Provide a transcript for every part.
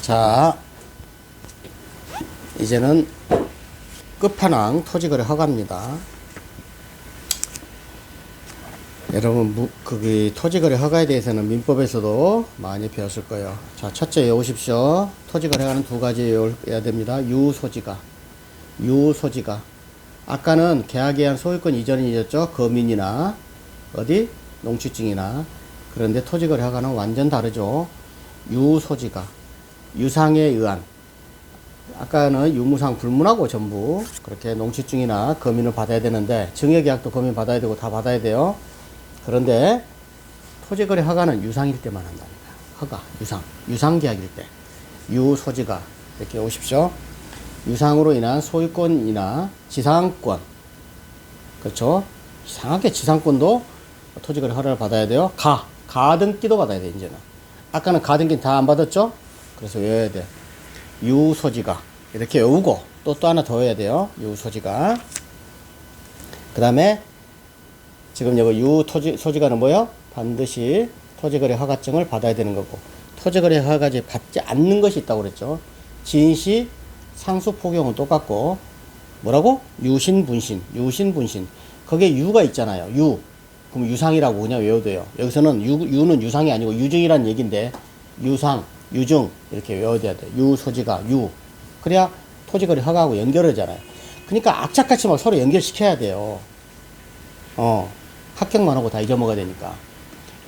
자, 이제는 끝판왕 토지거래 허가입니다. 여러분, 무, 그, 토지거래 허가에 대해서는 민법에서도 많이 배웠을 거예요. 자, 첫째 외우십시오. 토지거래 허가는 두 가지 외워야 됩니다. 유소지가. 유소지가. 아까는 계약에 의한 소유권 이전이 있었죠. 거민이나, 어디? 농취증이나. 그런데 토지거래 허가는 완전 다르죠. 유소지가. 유상에 의한. 아까는 유무상 불문하고 전부 그렇게 농취증이나 거민을 받아야 되는데 증여계약도 거민 받아야 되고 다 받아야 돼요. 그런데 토지거래 허가는 유상일 때만 한다니까. 허가, 유상, 유상계약일 때. 유소지가 이렇게 오십시오. 유상으로 인한 소유권이나 지상권. 그렇죠? 이상하게 지상권도 토지거래 허가를 받아야 돼요. 가, 가등기도 받아야 돼, 이제는. 아까는 가등기 다 안 받았죠? 그래서 외워야 돼. 유 소지가. 이렇게 외우고, 또, 또 하나 더 외워야 돼요. 유 소지가. 그 다음에, 지금 여기 유 토지, 소지가는 뭐요? 반드시 토지거래 허가증을 받아야 되는 거고, 토지거래 허가지 받지 않는 것이 있다고 그랬죠. 진시, 상수 포경은 똑같고, 뭐라고? 유신분신, 유신분신. 거기에 유가 있잖아요. 유. 그럼 유상이라고 그냥 외워도 돼요. 여기서는 유, 유는 유상이 아니고 유증이란 얘기인데, 유상, 유증, 이렇게 외워야 돼. 유소지가, 유. 그래야 토지거래 허가하고 연결하잖아요. 그러니까 악착같이 막 서로 연결시켜야 돼요. 어, 합격만 하고 다 잊어먹어야 되니까.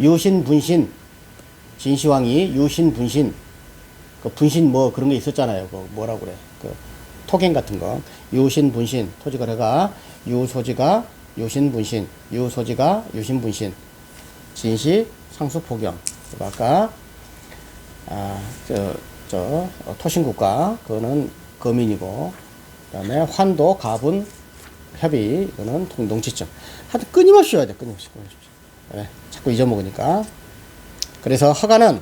유신, 분신, 진시황이 유신, 분신, 그 분신 뭐 그런 게 있었잖아요. 그 뭐라고 그래. 그 토갱 같은 거. 유신, 분신, 토지거래가 유소지가 유신, 분신, 유소지가 유신, 분신, 진시, 상수, 포경. 아까 아, 저, 저, 어, 토신국가, 그거는 거민이고, 그 다음에 환도, 가분, 협의, 이거는 통- 농지점. 하여튼 끊임없이 해야 돼, 끊임없이, 끊임없이. 왜? 자꾸 잊어먹으니까. 그래서 허가는,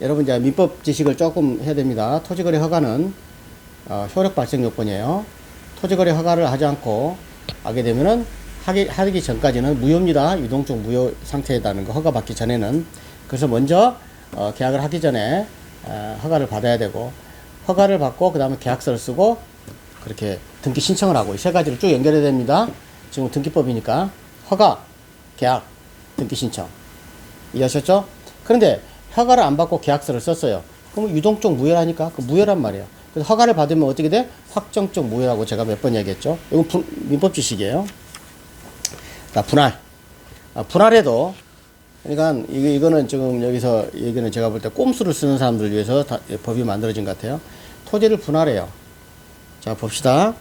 여러분 이제 민법 지식을 조금 해야 됩니다. 토지거래 허가는, 어, 효력 발생 요건이에요. 토지거래 허가를 하지 않고 하게 되면은 하기, 하기 전까지는 무효입니다. 유동적 무효 상태에 다는 거 허가 받기 전에는. 그래서 먼저 어, 계약을 하기 전에 어, 허가를 받아야 되고 허가를 받고 그 다음에 계약서를 쓰고 그렇게 등기 신청을 하고 이 세 가지를 쭉 연결해야 됩니다. 지금 등기법이니까 허가, 계약, 등기 신청 이해하셨죠? 그런데 허가를 안 받고 계약서를 썼어요. 그럼 유동적 무효라니까 그 무효란 말이에요. 그래서 허가를 받으면 어떻게 돼? 확정적 무효라고 제가 몇 번 얘기했죠. 이건 분- 민법 지식이에요. 자, 분할. 아, 분할에도 그러니까 이거, 이거는 지금 여기서 얘기는 제가 볼 때 꼼수를 쓰는 사람들을 위해서 다, 법이 만들어진 것 같아요. 토지를 분할해요. 자, 봅시다.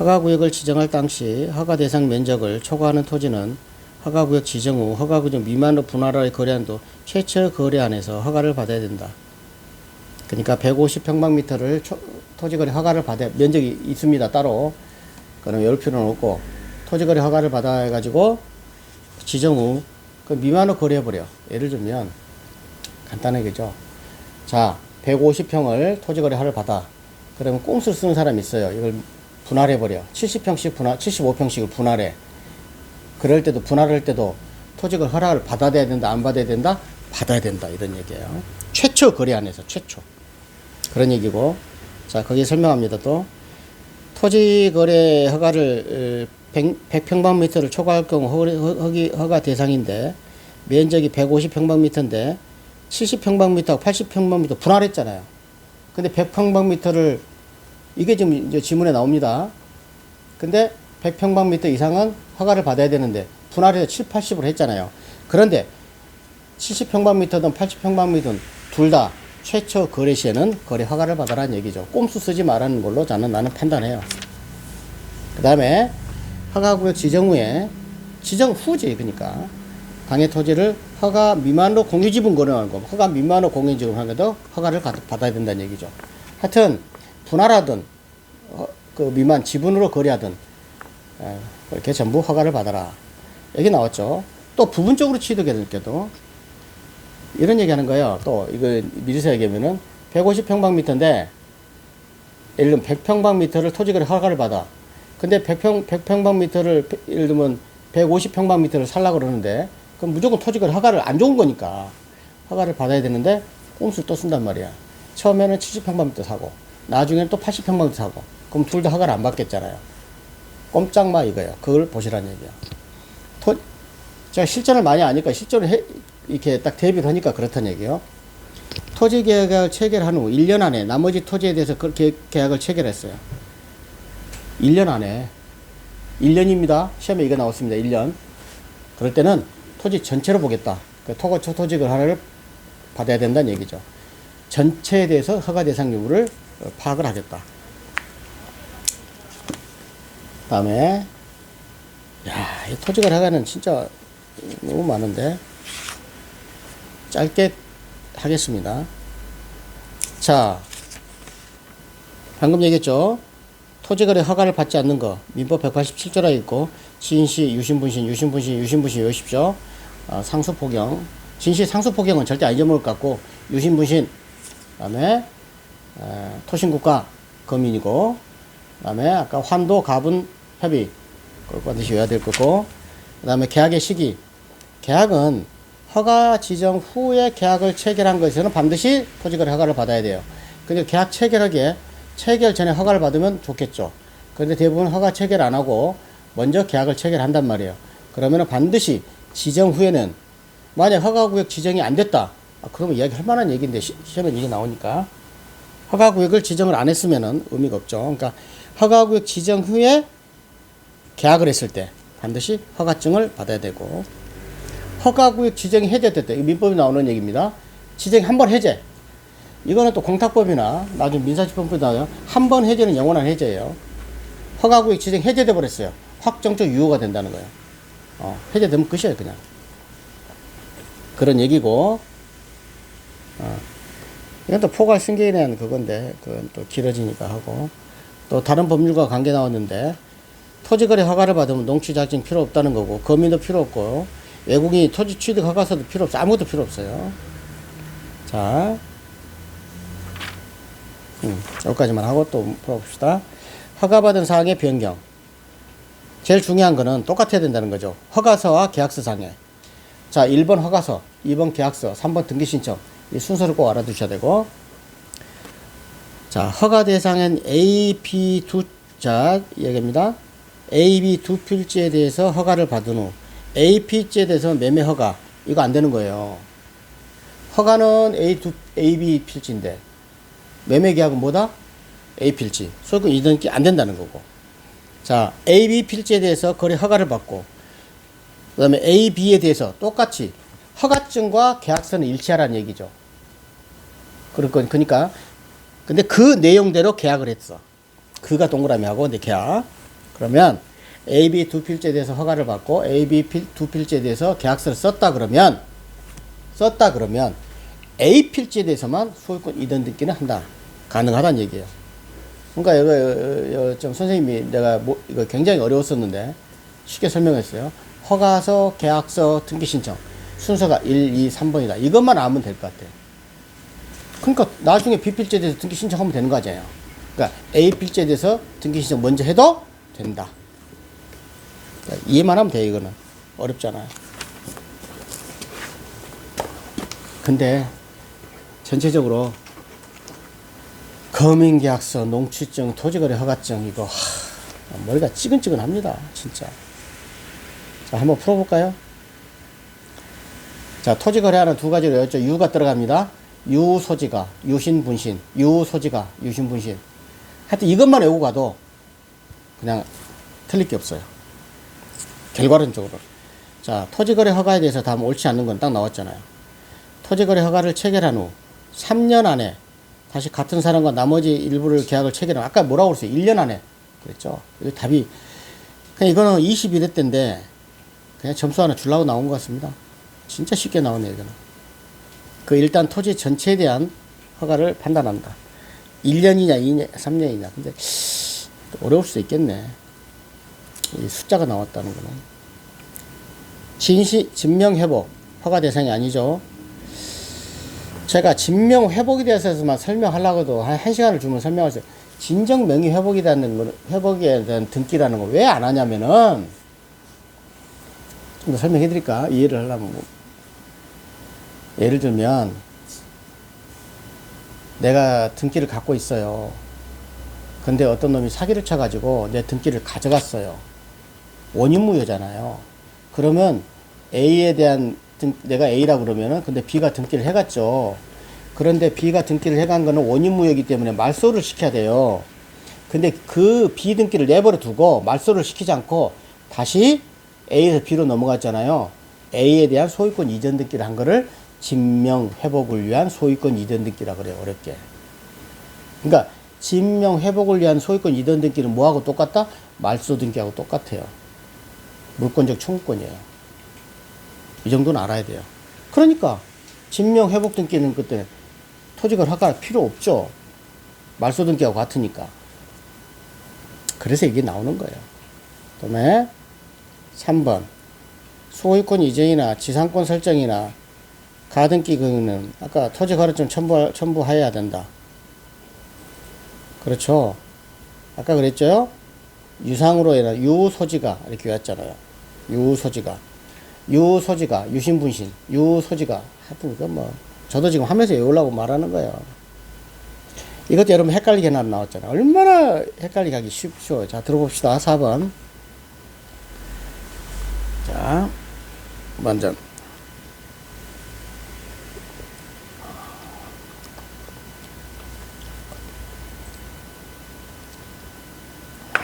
허가구역을 지정할 당시 허가 대상 면적을 초과하는 토지는 허가구역 지정 후 허가구역 미만으로 분할할 거래한 도 최초 거래 안에서 허가를 받아야 된다. 그러니까 150평방미터를 토지거래 허가를 받아 면적이 있습니다 따로. 그럼 열 필요는 없고 토지거래 허가를 받아가지고 지정 후 그 미만으로 거래해버려. 예를 들면 간단하게죠. 자, 150평을 토지 거래 허가를 받아. 그러면 꼼수를 쓰는 사람이 있어요. 이걸 분할해버려. 70평씩 분할, 75평씩을 분할해. 그럴 때도 분할할 때도 토지거래 허락을 받아야 된다, 안 받아야 된다? 받아야 된다. 이런 얘기예요. 최초 거래 안에서 최초. 그런 얘기고. 자, 거기에 설명합니다. 또. 토지 거래 허가를 100, 평방미터를 초과할 경우 허- 허가 대상인데 면적이 150평방미터인데 70평방미터, 80평방미터 분할했잖아요. 근데 100평방미터를 이게 지금 이제 지문에 나옵니다. 근데 100평방미터 이상은 허가를 받아야 되는데 분할해서 7, 80으로 했잖아요. 그런데 70평방미터든 80평방미터든 둘 다 최초 거래 시에는 거래 허가를 받아라는 얘기죠. 꼼수 쓰지 말라는 걸로 저는 나는 판단해요. 그 다음에 허가구역 지정 후에 지정 후지 그러니까 당해 토지를 허가 미만으로 공유지분 거래하는 거 허가 미만으로 공유지분 하는 것도 허가를 가- 받아야 된다는 얘기죠. 하여튼 분할하든 어, 그 미만 지분으로 거래하든 에, 이렇게 전부 허가를 받아라. 여기 나왔죠. 또 부분적으로 취득해야 때도 이런 얘기 하는 거예요. 또 이거 미리서 얘기하면은 150평방미터인데 예를 들면 100평방미터를 토지거래 허가를 받아. 근데 100평, 100평방미터를 예를 들면 150평방미터를 살라 그러는데 그럼 무조건 토지거래 허가를 안 좋은 거니까 허가를 받아야 되는데 꼼수를 또 쓴단 말이야. 처음에는 70평방미터 사고, 나중에는 또 80평방미터 사고, 그럼 둘 다 허가를 안 받겠잖아요. 꼼짝마 이거예요. 그걸 보시라는 얘기야. 토, 제가 실전을 많이 아니까 실전을 해, 이렇게 딱 대비를 하니까 그렇다는 얘기예요. 토지 계약을 체결한 후 1년 안에 나머지 토지에 대해서 그렇게 계약을 체결했어요. 1년 안에 1년입니다. 시험에 이거 나왔습니다. 1년. 그럴 때는 토지 전체로 보겠다. 그 토거 토지를 하나를 받아야 된다는 얘기죠. 전체에 대해서 허가 대상 여부를 어, 파악을 하겠다. 다음에 야, 이 토지가 허가는 진짜 너무 많은데 짧게 하겠습니다. 자, 방금 얘기했죠. 토지거래 허가를 받지 않는 거 민법 187조라 있고 진시, 유신분신, 유신분신, 유신분신 외우십시오. 어, 상수포경 진시 상수포경은 절대 안 잊어먹을 것 같고 유신분신 그다음에 에, 토신국가 거민이고 그다음에 아까 환도 가분 협의 그걸 반드시 외워야 될 거고 그다음에 계약의 시기 계약은 허가 지정 후에 계약을 체결한 것에서는 반드시 토지거래 허가를 받아야 돼요. 근데 계약 체결하기에 체결 전에 허가를 받으면 좋겠죠. 그런데 대부분 허가 체결 안 하고 먼저 계약을 체결한단 말이에요. 그러면 반드시 지정 후에는 만약 허가구역 지정이 안 됐다. 아, 그러면 이야기 할 만한 얘기인데 시, 시험에 얘기 나오니까 허가구역을 지정을 안 했으면은 의미가 없죠. 그러니까 허가구역 지정 후에 계약을 했을 때 반드시 허가증을 받아야 되고 허가구역 지정이 해제됐다. 이 민법이 나오는 얘기입니다. 지정이 한 번 해제. 이거는 또 공탁법이나 나중에 나와요. 한번 해제는 영원한 해제예요. 허가구역 지정 해제돼 버렸어요. 확정적 유효가 된다는 거예요. 어, 해제되면 끝이에요, 그냥. 그런 얘기고, 어, 이건 또 포괄 승계에 대한 그건데, 그건 또 길어지니까 하고, 또 다른 법률과 관계 나왔는데, 토지거래 허가를 받으면 농취 자증 필요 없다는 거고, 거민도 필요 없고, 외국인이 토지 취득 허가서도 필요 없어. 아무것도 필요 없어요. 자, 음, 여기까지만 하고 또 풀어봅시다. 허가받은 사항의 변경. 제일 중요한 거는 똑같아야 된다는 거죠. 허가서와 계약서 상에. 자, 1번 허가서, 2번 계약서, 3번 등기 신청. 이 순서를 꼭 알아두셔야 되고. 자, 허가 대상은 A, B 두, 자, 얘기입니다. A, B 두 필지에 대해서 허가를 받은 후 A 필지에 대해서 매매 허가. 이거 안 되는 거예요. 허가는 A 두, A, B 필지인데 매매 계약은 뭐다? A 필지. 소유권 이전기 안 된다는 거고. 자, A, B 필지에 대해서 거래 허가를 받고, 그 다음에 A, B에 대해서 똑같이 허가증과 계약서는 일치하라는 얘기죠. 그러니까, 그러니까, 근데 그 내용대로 계약을 했어. 그가 동그라미 하고, 근데 계약. 그러면 A, B 두 필지에 대해서 허가를 받고, A, B 필, 두 필지에 대해서 계약서를 썼다 그러면, 썼다 그러면, A 필지에 대해서만 소유권 이전 등기는 한다. 가능하다는 얘기예요. 그러니까 이거, 좀 선생님이 내가 뭐 이거 굉장히 어려웠었는데 쉽게 설명했어요. 허가서, 계약서, 등기 신청 순서가 1, 2, 3번이다. 이것만 알면 될 것 같아. 그러니까 나중에 B 필지에 대해서 등기 신청하면 되는 거잖아요. 그러니까 A 필지에 대해서 등기 신청 먼저 해도 된다. 그러니까 이해만 하면 돼 이거는 어렵잖아요. 근데 전체적으로 거민계약서, 농취증, 토지거래 허가증 이거 하, 머리가 찌근찌근합니다. 진짜. 자, 한번 풀어볼까요? 자, 토지거래하는 두 가지로 였죠. 유가 들어갑니다. 유소지가, 유신분신, 유소지가, 유신분신. 하여튼 이것만 외우고 가도 그냥 틀릴 게 없어요. 결과론적으로. 자, 토지거래 허가에 대해서 다음 옳지 않는 건 딱 나왔잖아요. 토지거래 허가를 체결한 후 3년 안에 다시 같은 사람과 나머지 일부를 계약을 체결하면 아까 뭐라고 그랬어요? 1년 안에 그랬죠. 이 답이 그냥 이거는 22대 때인데 그냥 점수 하나 주려고 나온 것 같습니다. 진짜 쉽게 나오네요, 이거는. 그 일단 토지 전체에 대한 허가를 판단한다. 1년이냐, 2년, 3년이냐. 근데 어려울 수도 있겠네. 이 숫자가 나왔다는 거는. 진시, 진명회복. 허가 대상이 아니죠. 제가 진명 회복에 대해서만 설명하려고도 한, 한 시간을 주면 설명할 수. 진정 명의 회복이라는 거, 회복에 대한 등기라는 거 왜 안 하냐면은, 좀 더 설명해 드릴까? 이해를 하려면. 뭐. 예를 들면, 내가 등기를 갖고 있어요. 근데 어떤 놈이 사기를 쳐 가지고 내 등기를 가져갔어요. 원인무효잖아요. 그러면 A에 대한 등, 내가 A라고 그러면은 근데 B가 등기를 해갔죠. 그런데 B가 등기를 해간 거는 원인무효이기 때문에 말소를 시켜야 돼요. 근데 그 B 등기를 내버려 두고 말소를 시키지 않고 다시 A에서 B로 넘어갔잖아요. A에 대한 소유권 이전 등기를 한 거를 진명 회복을 위한 소유권 이전 등기라 그래요. 어렵게. 그러니까 진명 회복을 위한 소유권 이전 등기는 뭐하고 똑같다? 말소 등기하고 똑같아요. 물권적 청구권이에요. 이 정도는 알아야 돼요. 그러니까 진명 회복 등기는 그때 토지걸 허가 필요 없죠. 말소 등기하고 같으니까. 그래서 이게 나오는 거예요. 그다음에 3번 소유권 이전이나 지상권 설정이나 가등기 그는 아까 토지 거래점 첨부 첨부해야 된다. 그렇죠. 아까 그랬죠. 유상으로 해라 유 소지가 이렇게 왔잖아요. 유 소지가 유 소지가 유신분신 유 소지가 하여튼 그뭐 저도 지금 하면서 외우려고 말하는 거예요. 이것도 여러분 헷갈리게 나왔잖아요. 얼마나 헷갈리게 하기 쉽죠. 자, 들어봅시다. 4번. 자, 먼저.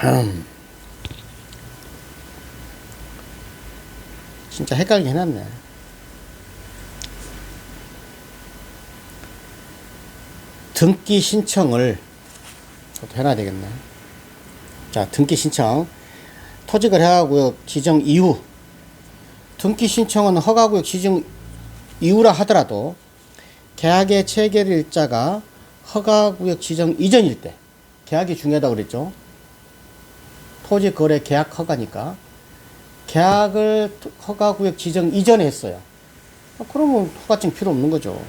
음. 진짜 헷갈리게 해놨네. 등기 신청을 해놔야 되겠네. 자, 등기 신청. 토지거래 허가구역 지정 이후. 등기 신청은 허가구역 지정 이후라 하더라도 계약의 체결 일자가 허가구역 지정 이전일 때 계약이 중요하다고 그랬죠. 토지거래 계약 허가니까 계약을 허가구역 지정 이전에 했어요. 아, 그러면 허가증 필요 없는 거죠.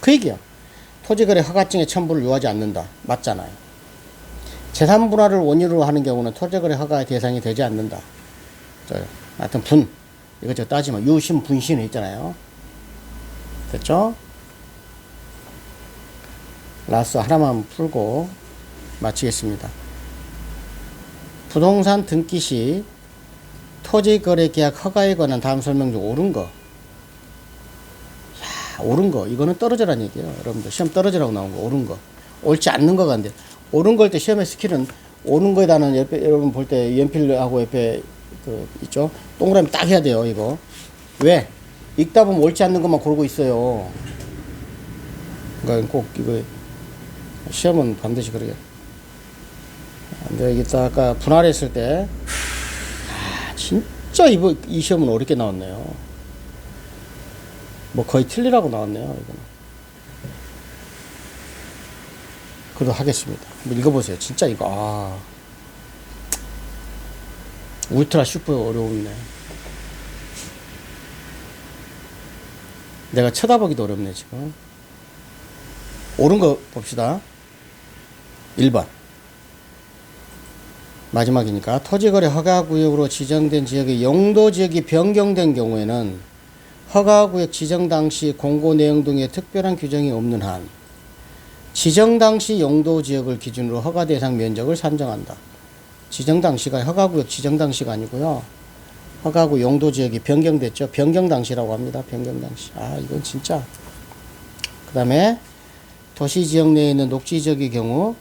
그 얘기야. 토지거래 허가증의 첨부를 요하지 않는다. 맞잖아요. 재산 분할을 원인으로 하는 경우는 토지거래 허가의 대상이 되지 않는다. 저, 하여튼 분. 이거 저 따지면 유신 분신이 있잖아요. 됐죠? 라스 하나만 풀고 마치겠습니다. 부동산 등기 시 토지 거래 계약 허가에 관한 다음 설명 중 옳은 거. 야, 옳은 거. 이거는 떨어져라는 얘기예요. 여러분들 시험 떨어지라고 나온 거. 옳은 거. 옳지 않는 거가 안 돼. 옳은 걸 때 시험의 스킬은 옳은 거에 다는 옆에 여러분 볼 때 연필하고 옆에 그 있죠. 동그라미 딱 해야 돼요. 이거. 왜? 읽다 보면 옳지 않는 것만 고르고 있어요. 그러니까 꼭 이거 시험은 반드시 그러게. 근데 이게 딱 아까 분할했을 때 아, 진짜 이거 이 시험은 어렵게 나왔네요. 뭐 거의 틀리라고 나왔네요. 이거는. 그래도 하겠습니다. 한번 읽어보세요. 진짜 이거 아 울트라 슈퍼 어려운네. 내가 쳐다보기도 어렵네 지금. 옳은 거 봅시다. 1번. 마지막이니까 토지거래 허가구역으로 지정된 지역의 용도 지역이 변경된 경우에는 허가구역 지정 당시 공고 내용 등의 특별한 규정이 없는 한 지정 당시 용도 지역을 기준으로 허가 대상 면적을 산정한다. 지정 당시가 허가구역 지정 당시가 아니고요. 허가구 용도 지역이 변경됐죠. 변경 당시라고 합니다. 변경 당시. 아, 이건 진짜. 그 다음에 도시 지역 내에 있는 녹지 지역의 경우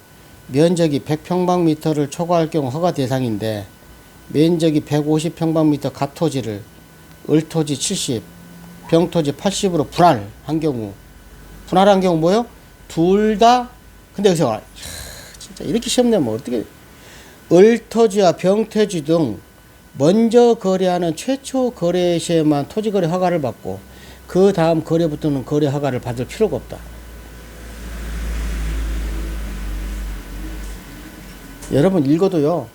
면적이 100평방미터를 초과할 경우 허가 대상인데 면적이 150평방미터 갑토지를 을토지 70, 병토지 80으로 분할한 경우 분할한 경우 뭐요? 둘 다 근데 여기서 와, 진짜 이렇게 시험 내면 어떻게 을토지와 병토지 등 먼저 거래하는 최초 거래 시에만 토지 거래 허가를 받고 그 다음 거래부터는 거래 허가를 받을 필요가 없다. 여러분 읽어도요.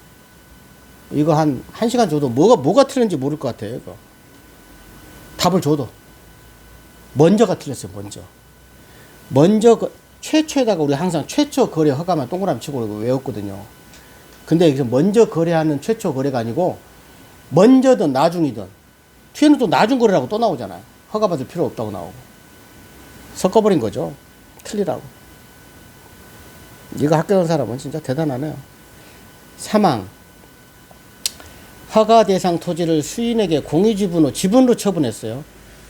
이거 한, 한 시간 줘도 뭐가, 뭐가 틀렸는지 모를 것 같아요, 이거. 답을 줘도. 먼저가 틀렸어요, 먼저. 먼저, 그, 최초에다가 우리 항상 최초 거래 허가만 동그라미 치고 외웠거든요. 근데 여기서 먼저 거래하는 최초 거래가 아니고, 먼저든 나중이든, 뒤에는 또 나중 거래라고 또 나오잖아요. 허가 받을 필요 없다고 나오고. 섞어버린 거죠. 틀리라고. 이거 학교 온 사람은 진짜 대단하네요. 사망. 허가 대상 토지를 수인에게 공유 지분으로 지분으로 처분했어요.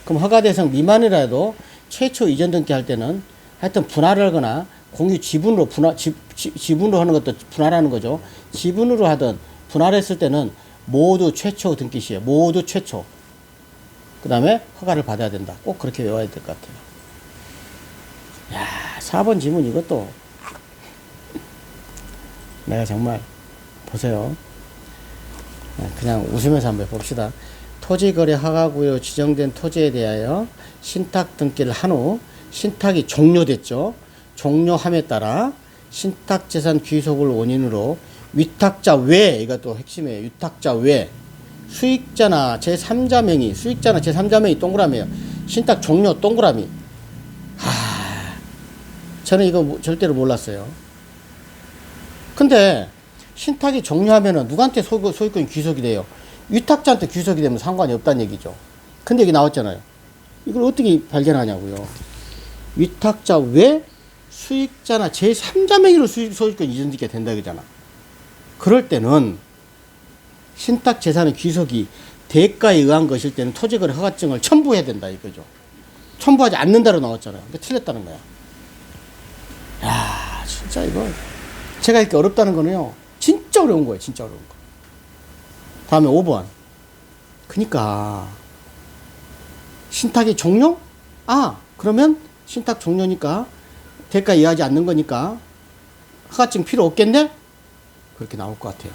그럼 허가 대상 미만이라도 최초 이전 등기할 때는 하여튼 분할을 하거나 공유 지분으로 분할 지, 지, 지 분으로 하는 것도 분할하는 거죠. 지분으로 하든 분할했을 때는 모두 최초 등기 시에 모두 최초. 그 다음에 허가를 받아야 된다. 꼭 그렇게 외워야 될 것 같아요. 야, 4번 지문 이것도 내가 정말 보세요. 네, 그냥 웃으면서 한번 봅시다. 토지거래 허가구요 지정된 토지에 대하여 신탁 등기를 한 후 신탁이 종료됐죠. 종료함에 따라 신탁 재산 귀속을 원인으로 위탁자 외 이것도 핵심이에요. 위탁자 외 수익자나 제3자 명의 수익자나 제3자 명의 동그라미에요. 신탁 종료 동그라미. 하, 저는 이거 뭐- 절대로 몰랐어요. 근데 신탁이 종료하면은 누구한테 소, 소유권이 귀속이 돼요? 위탁자한테 귀속이 되면 상관이 없다는 얘기죠. 근데 여기 나왔잖아요. 이걸 어떻게 발견하냐고요. 위탁자 외 수익자나 제3자 명의로 소유권 이전되게 된다 그러잖아. 그럴 때는 신탁 재산의 귀속이 대가에 의한 것일 때는 토지거래 허가증을 첨부해야 된다 이거죠. 첨부하지 않는다로 나왔잖아요. 근데 틀렸다는 거야. 야, 진짜 이거 제가 이렇게 어렵다는 거는요. 진짜 어려운 거예요. 진짜 어려운 거. 다음에 5번. 그니까 신탁이 종료? 아, 그러면 신탁 종료니까 대가 이해하지 않는 거니까 허가증 필요 없겠네? 그렇게 나올 것 같아요.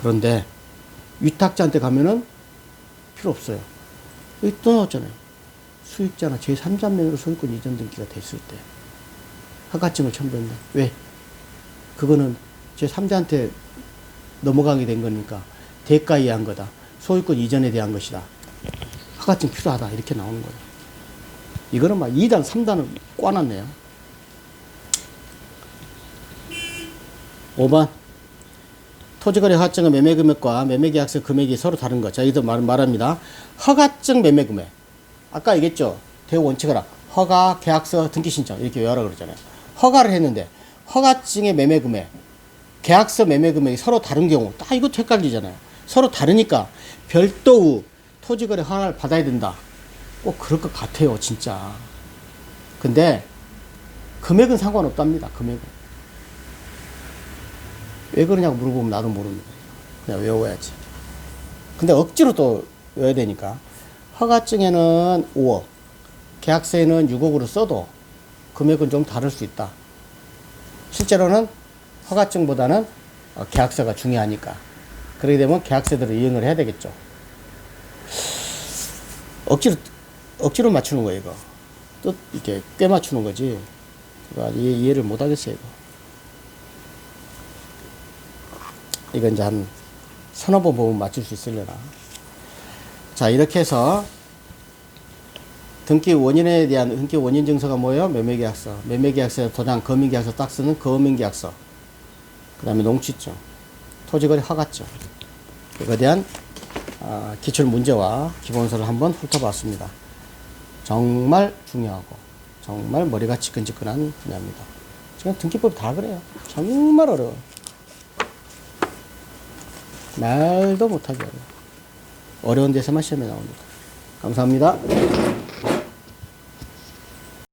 그런데 위탁자한테 가면은 필요 없어요. 여기 또 나왔잖아요. 수익자나 제3자명으로 소유권 이전 등기가 됐을 때 허가증을 첨부한다. 왜? 그거는 제3자한테 넘어가게 된 거니까 대가에 의한 거다. 소유권 이전에 대한 것이다. 허가증 필요하다. 이렇게 나오는 거예요. 이거는 막 2단, 3단을 꽈놨네요. 5번. 토지거래 허가증의 매매 금액과 매매 계약서 금액이 서로 다른 것. 자, 여기서 말, 말합니다. 허가증 매매 금액. 아까 얘기했죠. 대우 원칙하라. 허가, 계약서, 등기 신청. 이렇게 외워라 그러잖아요. 허가를 했는데, 허가증의 매매 금액, 계약서 매매 금액이 서로 다른 경우, 딱 이것도 헷갈리잖아요. 서로 다르니까 별도 토지거래 허가를 받아야 된다. 꼭 그럴 것 같아요, 진짜. 근데 금액은 상관없답니다, 금액은. 왜 그러냐고 물어보면 나도 모릅니다. 그냥 외워야지. 근데 억지로 또 외워야 되니까. 허가증에는 5억, 계약서에는 6억으로 써도 금액은 좀 다를 수 있다. 실제로는 허가증보다는 어, 계약서가 중요하니까. 그러게 되면 계약서대로 이행을 해야 되겠죠. 억지로, 억지로 맞추는 거예요, 이거. 또 이렇게 꽤 맞추는 거지. 이해, 이해를 못 하겠어요, 이거. 이거 이제 한 서너 번 보면 맞출 수 있으려나. 자, 이렇게 해서 등기 원인에 대한 등기 원인 증서가 뭐예요? 매매계약서. 매매계약서 도장 거민계약서 딱 쓰는 거민계약서. 그 다음에 농취증. 토지거래 허가증. 이거에 대한 아, 기출 문제와 기본서를 한번 훑어봤습니다. 정말 중요하고 정말 머리가 지끈지끈한 분야입니다. 지금 등기법 다 그래요. 정말 어려워요. 말도 못하게 어려워. 어려운 데서만 시험에 나옵니다. 감사합니다.